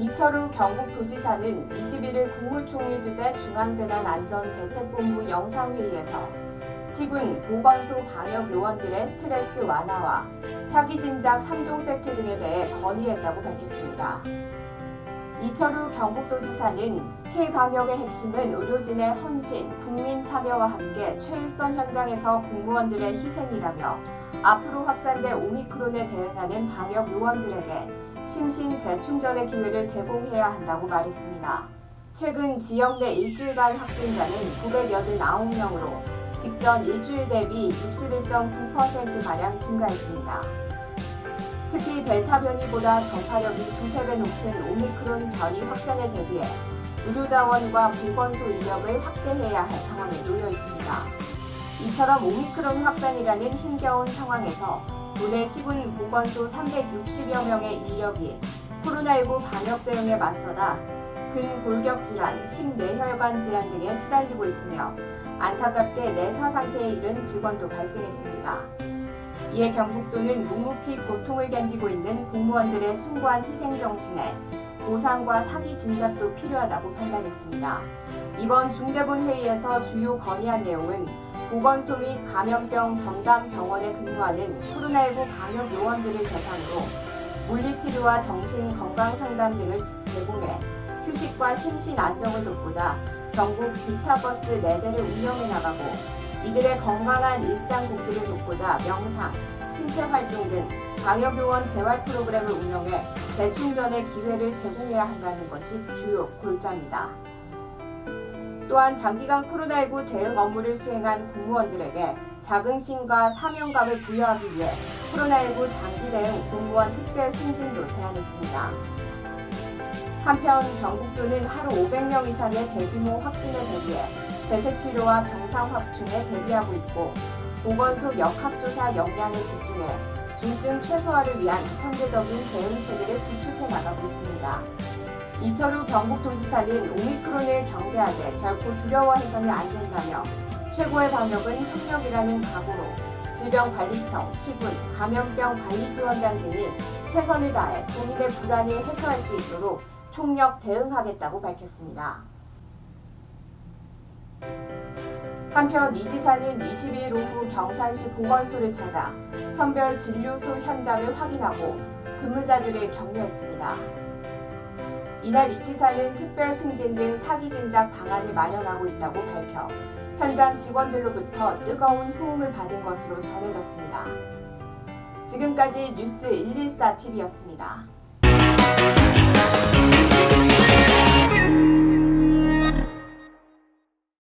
이철우 경북도지사는 21일 국무총리 주재 중앙재난안전대책본부 영상회의에서 시군 보건소 방역 요원들의 스트레스 완화와 사기 진작 3종 세트 등에 대해 건의했다고 밝혔습니다. 이철우 경북도지사는 K방역의 핵심은 의료진의 헌신, 국민 참여와 함께 최일선 현장에서 공무원들의 희생이라며 앞으로 확산될 오미크론에 대응하는 방역 요원들에게 심신 재충전의 기회를 제공해야 한다고 말했습니다. 최근 지역 내 일주일간 확진자는 989명으로 직전 일주일 대비 61.9%가량 증가했습니다. 특히 델타 변이보다 전파력이 두세 배 높은 오미크론 변이 확산에 대비해 의료 자원과 보건소 인력을 확대해야 할 상황에 놓여 있습니다. 이처럼 오미크론 확산이라는 힘겨운 상황에서 도내 시군 보건소 360여 명의 인력이 코로나19 방역 대응에 맞서다 근골격 질환, 심뇌혈관 질환 등에 시달리고 있으며 안타깝게 내사 상태에 이른 직원도 발생했습니다. 이에 경북도는 묵묵히 고통을 견디고 있는 공무원들의 숭고한 희생 정신에 보상과 사기 진작도 필요하다고 판단했습니다. 이번 중대본 회의에서 주요 건의한 내용은 보건소 및 감염병 전담 병원에 근무하는 코로나19 방역 요원들을 대상으로 물리치료와 정신 건강 상담 등을 제공해 휴식과 심신 안정을 돕고자 경북 비타버스 4대를 운영해 나가고 이들의 건강한 일상 복귀를 돕고자 명상, 신체 활동 등 방역요원 재활 프로그램을 운영해 재충전의 기회를 제공해야 한다는 것이 주요 골자입니다. 또한 장기간 코로나19 대응 업무를 수행한 공무원들에게 자긍심과 사명감을 부여하기 위해 코로나19 장기 대응 공무원 특별 승진도 제안했습니다. 한편 경북도는 하루 500명 이상의 대규모 확진에 대비해 재택치료와 병상 확충에 대비하고 있고 보건소 역학조사 역량에 집중해 중증 최소화를 위한 선제적인 대응 체계를 구축해 나가고 있습니다. 이철우 경북도지사는 오미크론을 경계하되 결코 두려워해서는 안 된다며 최고의 방역은 협력이라는 각오로 질병관리청, 시군, 감염병관리지원단 등이 최선을 다해 국민의 불안을 해소할 수 있도록 총력 대응하겠다고 밝혔습니다. 한편 이 지사는 20일 오후 경산시 보건소를 찾아 선별 진료소 현장을 확인하고 근무자들을 격려했습니다. 이날 이 지사는 특별 승진 등 사기 진작 방안을 마련하고 있다고 밝혀 현장 직원들로부터 뜨거운 호응을 받은 것으로 전해졌습니다. 지금까지 뉴스 114TV였습니다.